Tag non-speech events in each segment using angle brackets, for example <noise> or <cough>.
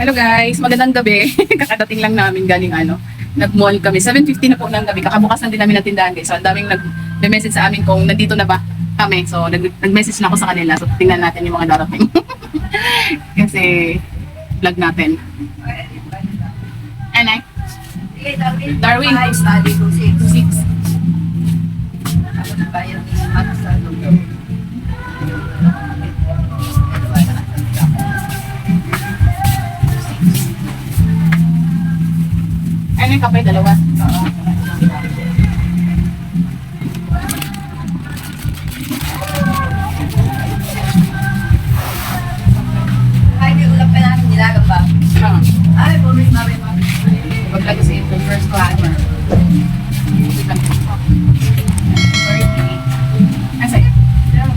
Hello guys, magandang gabi. <laughs> Kakadating lang namin galing ano, nag-mall kami. 7.50 na po ng gabi. Kakabukas na din namin ng tindahan guys. So, ang daming nag-message sa amin kung nandito na ba kami. So, nag- nag-message na ako sa kanila. So, tingnan natin yung mga darating. <laughs> Kasi, vlog natin. Anay? Darwin. Five, study to six. 6. Ako nagbayad ng at Yung kape? Dalawa? Ay, may ulam pa namin nilaga ba? Ah. Ay, pumis na rin mami. Wag lang kasi ito, first climber. Wait lang. Thirty. Asa yun? Meron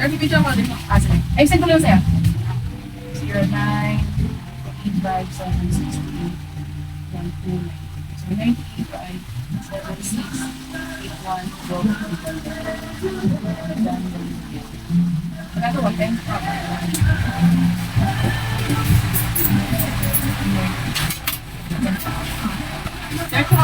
30 video ko din mo. Ah, sige. Ay, send ko lang sa'yo. 09 85 760 129 So, 95 76 81 12 Kaya wag tayong Search ko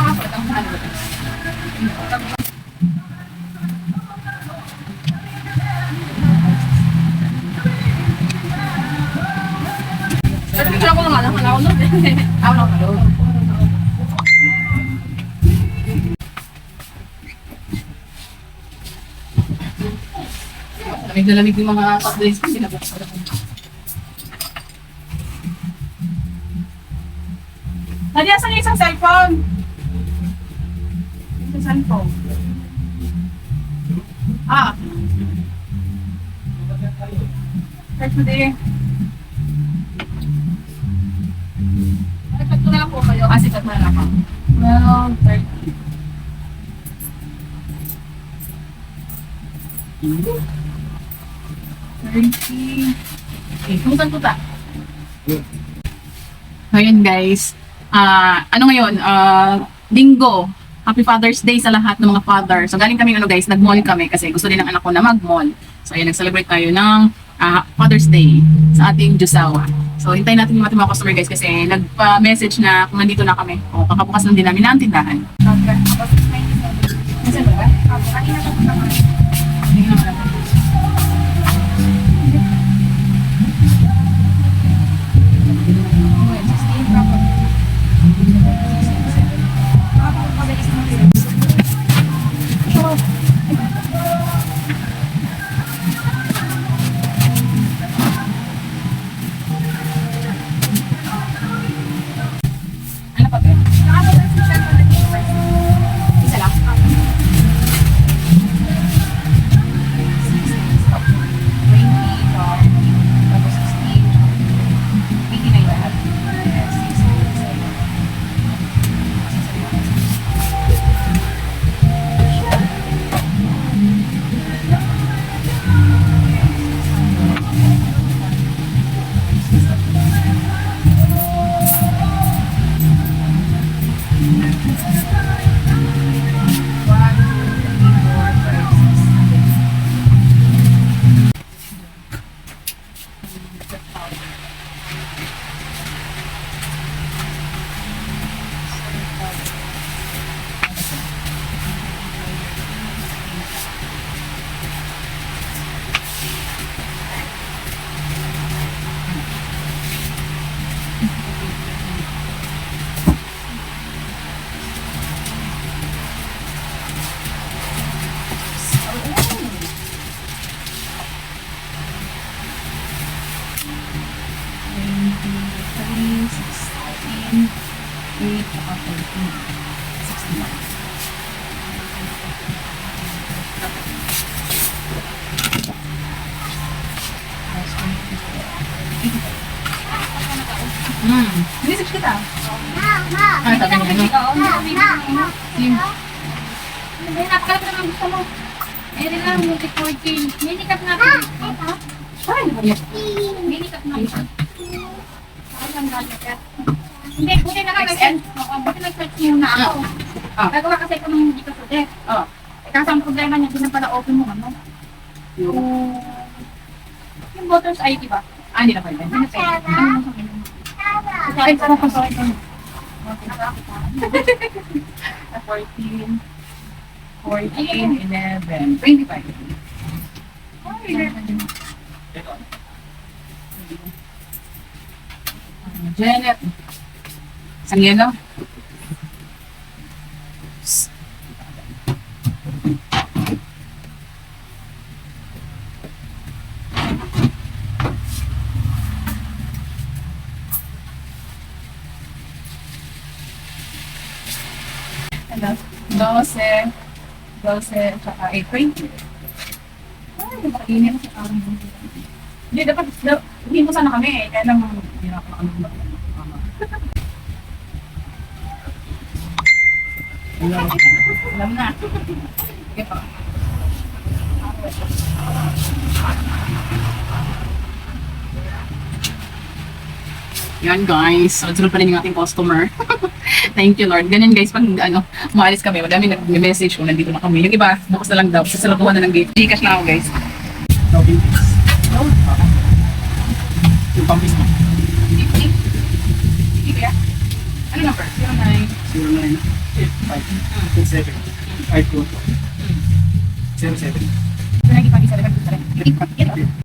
nga po itong ano. Search picture ako naman. Ako ako nun. Ako lang ako. Lamig na lamig yung mga top days ko. Sinabukas ko na. Nadia, saan yung isang cellphone? Isang cellphone. Ah. Search mo din. Ah, sikat na lang ako. Well, 30. Thirty. Okay, kumutan ko ta? Ngayon guys, ah ano ngayon, ah linggo. Happy Father's Day sa lahat ng mga father. So galing kami ano guys, nag-mall kami kasi gusto din ng anak ko na mag-mall. So ayan, nag-celebrate tayo ng ah, Father's Day sa ating Diyosawa. So hintayin natin yung ating mga customer guys kasi nagpa-message na kung nandito na kami. O kakabukas lang din namin ang tindahan. Nasaan ba? Kanina naman. Ano Hmm. Binisip kita. Ah, sabi niya, ano? Yung Napakala ko naman gusto mo. Meron lang, multi-14. Minikap na ako. Ay, nakaliyak. Minikap na ako. Saan ang galit ka? Hindi, buti na kami. XL? Oo, buti nag-search muna ako. Ah. Gagawa kasi ito ng dito sa desk. Oh. Eh, kaso ang problema niya, hindi na pala open mo ano. Yung, yung voter's ID ba? ah, hindi na pwede. Hindi na pwede. Ano mo sa akin? Ay, sarap pa sa akin. 14, 14, 11, 25. Janet. Isang yelo. 12, tsaka 8, 20. Ay, makainit sa araw mo. Hindi, dapat, da, hindi mo sana kami eh. Kaya lang, hindi na ako nakalunod. Alam na. Sige. Yan guys, sunod-sunod pa rin yung ating customer. <laughs> Thank you Lord. Ganyan guys, pag ano, maalis kami, madami nag-message kung nandito na kami. Yung iba, bukas na lang daw, sa saladuhan na ng gate. Gcash na ako guys. No, Gcash. No? Yung pampis mo. 50? 50 kaya? Ano number? 09. 09 5 7 5 2 07 Ito na ipag-isa lang. 55. 55.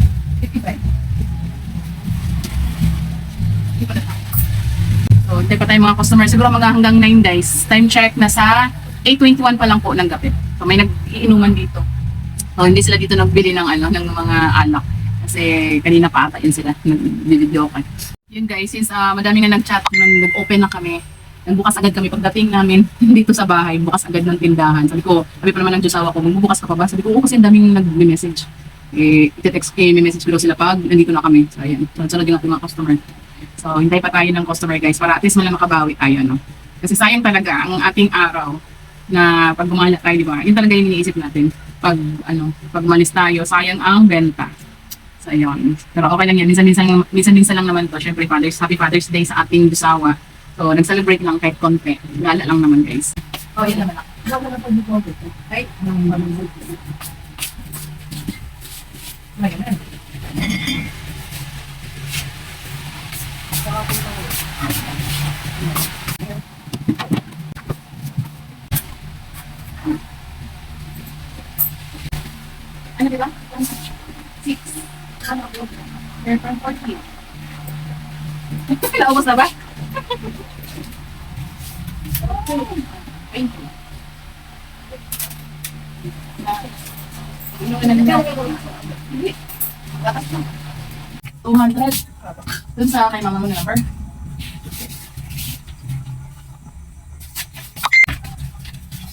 So, hintay pa tayo mga customer. Siguro mga hanggang 9 days. Time check na sa 8.21 pa lang po ng gabi. So, may nag-iinuman dito. So, hindi sila dito nagbili ng ano, ng mga alak. Kasi kanina pa ata yun sila. Nag-video ka. Yun guys, since ah, madami na nag-chat, nag- nag-open na kami, nagbukas agad kami pagdating namin <laughs> dito sa bahay, bukas agad ng tindahan. Sabi ko, sabi pa naman ng Diyosawa ko, magbubukas ka pa ba? Sabi ko, oo kasi ang daming nag-message. Eh, iti-text, eh, may message ko sila pag nandito na kami. So, ayan. Sunod-sunod yung ating mga customer. So, hintay pa tayo ng customer guys para at least man lang makabawi tayo, no? Kasi sayang talaga ang ating araw na pag gumala tayo, di ba? Yun talaga yung iniisip natin. Pag, ano, pag malis tayo, sayang ang benta. So, ayun. Pero okay lang yan. Minsan-minsan, minsan-minsan lang naman to. Siyempre, Father's, Happy Father's Day sa ating dusawa. So, nag-celebrate lang kahit konti. Gala lang naman, guys. Oh, yun naman ako. Wala na pag deposit. Right? Ayun. Ano diba? Six. Ano po? From 14. Naubos na ba? Thank you. Ano ka na nila? Hindi. Bakas na. 200. Dun sa kay mama mo na number?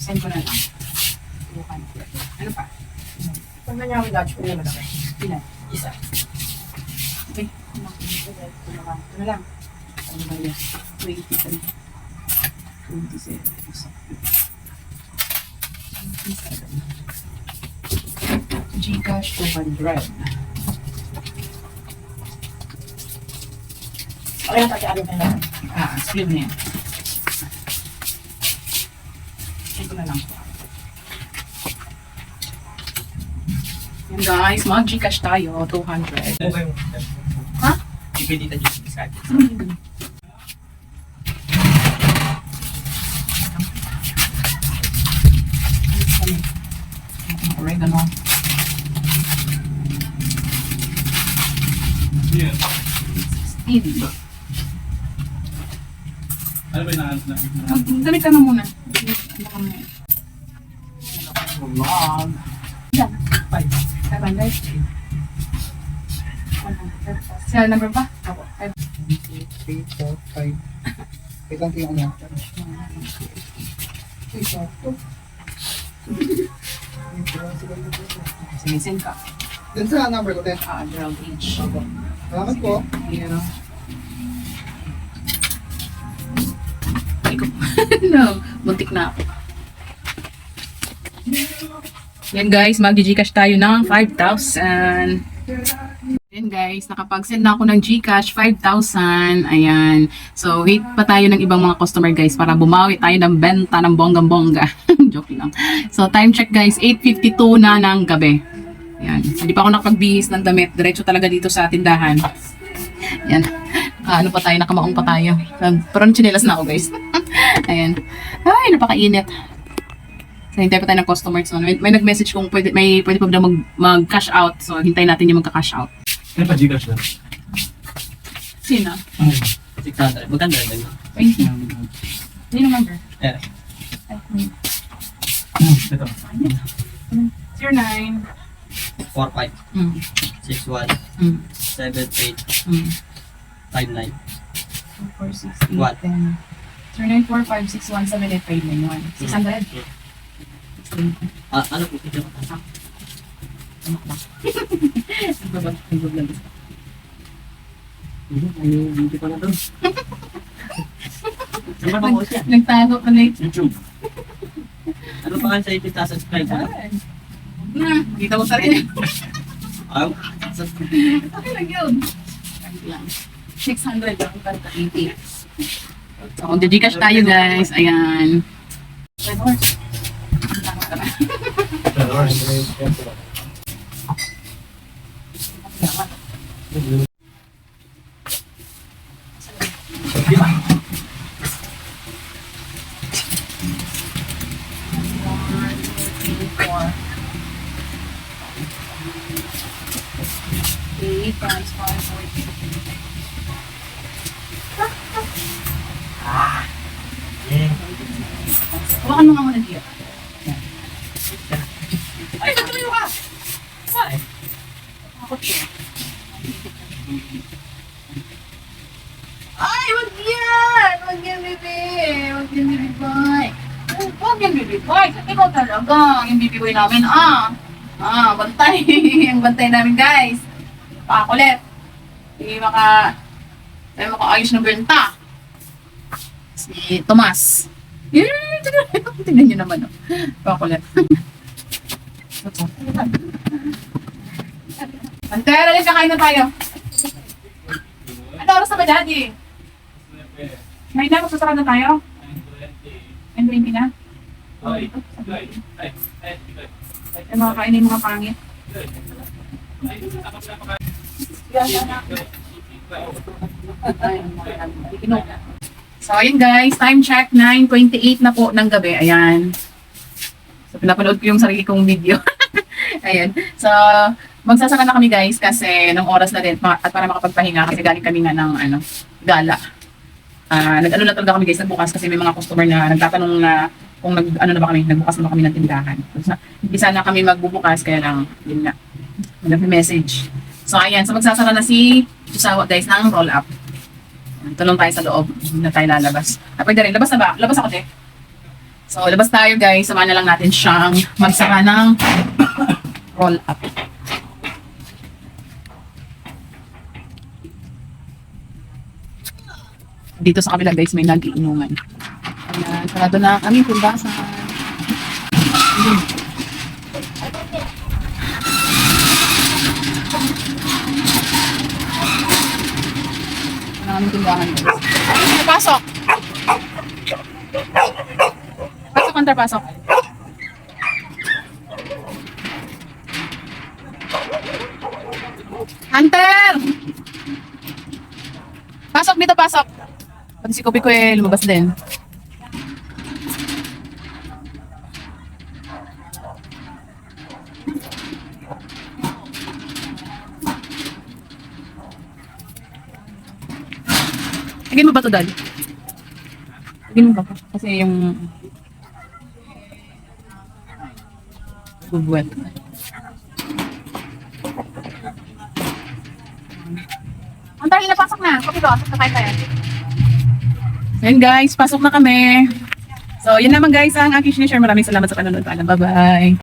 Send ko na lang. 200. Ano pa? Kung na niya ang Dutch ko naman ako. Ilan? Isa. Okay. Ito na lang. Ano ba yan? 23. 27. Isa. 27. Gcash 200. Okay na na lang. Ah, screen na yan. Ko na lang po. Yan guys, mag-Gcash tayo. 200. Okay mo. Ha? Ipilita dyan sa akin. Oregano. Yeah. 16. Ano ba yung nahanap namin? Damit ka na muna. Ano ka muna. Vlog. Ilan? Five. 500. Sa number ba? Opo. 2, 3, 4, 5. Wait lang tingnan niya. Sinisin ka. Dun sa number ko, 10. Ah, Gerald H. Salamat po. Yeah. Ay no, buntik na ako. Yan guys, mag-gcash tayo ng 5,000. Ayan guys, nakapag-send na ako ng GCash 5,000. Ayan. So, wait pa tayo ng ibang mga customer guys para bumawi tayo ng benta ng bonggang-bongga. <laughs> Joke lang. So, time check guys, 8.52 na ng gabi. Ayan. Hindi pa ako nakapagbihis ng damit. Diretso talaga dito sa tindahan. Ayan. Ah, ano pa tayo, nakamaong pa tayo. Pero chinelas na ako guys. <laughs> Ayan. Ay, napakainit. So, hintay pa tayo ng customer. So, may, may nag-message kung pwede, may pwede pa daw mag, mag-cash out. So, hintayin natin yung magka-cash out. Ano pa Gcash lang? Sino? 600. Magkanda ba yun? Thank you. Sino number? Eh. Ito. 09. 45, Mm. 61, Mm. 78, Mm. 59. 4, 6, 8, What? 10. 09, 4, 5, 6, 1, 7, 8, 5, 9, 1. 600? Ah, ano po ito? <laughs> Hindi pa na to. Ano ba po siya? Nagtago ka na YouTube. Ano pa nga sa 80,000 subscribers? Na, kita mo sarili. Ah, Okay lang yun. Kahit lang. 600 lang ang kanta 80. So, kung Gcash tayo guys, ayan. Red horse times five, forty. Hawakan mo nga muna dito. Ay, natuloy ka! Ay! Takot ko. Ay, wag yan! Wag yan, bebe! Wag yan, baby boy! Wag yan, baby boy! Ikaw talaga, yung baby boy namin, ah! Ah, bantay! <laughs> Ang bantay namin, guys! Pakulit! Hindi maka... Hindi makaayos ng benta. Si Tomas. Yun! <laughs> Tingnan nyo naman, oh. Pakulit. <laughs> kakain na tayo. Ano oras na ba, Daddy? May na, magsasaka na tayo? And 20 na? Ay, ay, ay, ay, Ay, mga kainin mga pangit. So, ayun guys, time check, 9.28 na po ng gabi. Ayan. So, pinapanood ko yung sarili kong video. <laughs> Ayan. So, magsasaka na kami guys kasi nung oras na din at para makapagpahinga kasi galing kami nga ng ano, gala. Ah, nag-ano na talaga kami guys, nagbukas kasi may mga customer na nagtatanong na kung nag ano na ba kami, nagbukas na ba kami ng tindahan. Hindi sana kami magbubukas kaya lang yun nga. Nag-message. So ayan, so magsasara na si Susawa guys ng roll up. Tulong tayo sa loob. Na tayo lalabas. Ah, pwede rin. Labas na ba? Labas ako, te. So, labas tayo, guys. Samahan na lang natin siyang magsaka ng <coughs> roll up. Dito sa kabila, guys, may nagiinuman. Ayan, sarado na kami pundasan. Maraming tindahan, guys. Ay, pasok! Pasok, Hunter, pasok. Hunter! Pasok dito, pasok. Pati si Kobe ko eh, lumabas din. Lagyan mo ba ito, Dad? Lagyan mo ba? Kasi yung... Bubuwet. Ang tayo na, pasok na. Kopi ko, pasok na kayo tayo. Yan guys, pasok na kami. So, yun naman guys ang aking share. Maraming salamat sa panonood. Paalam, bye-bye.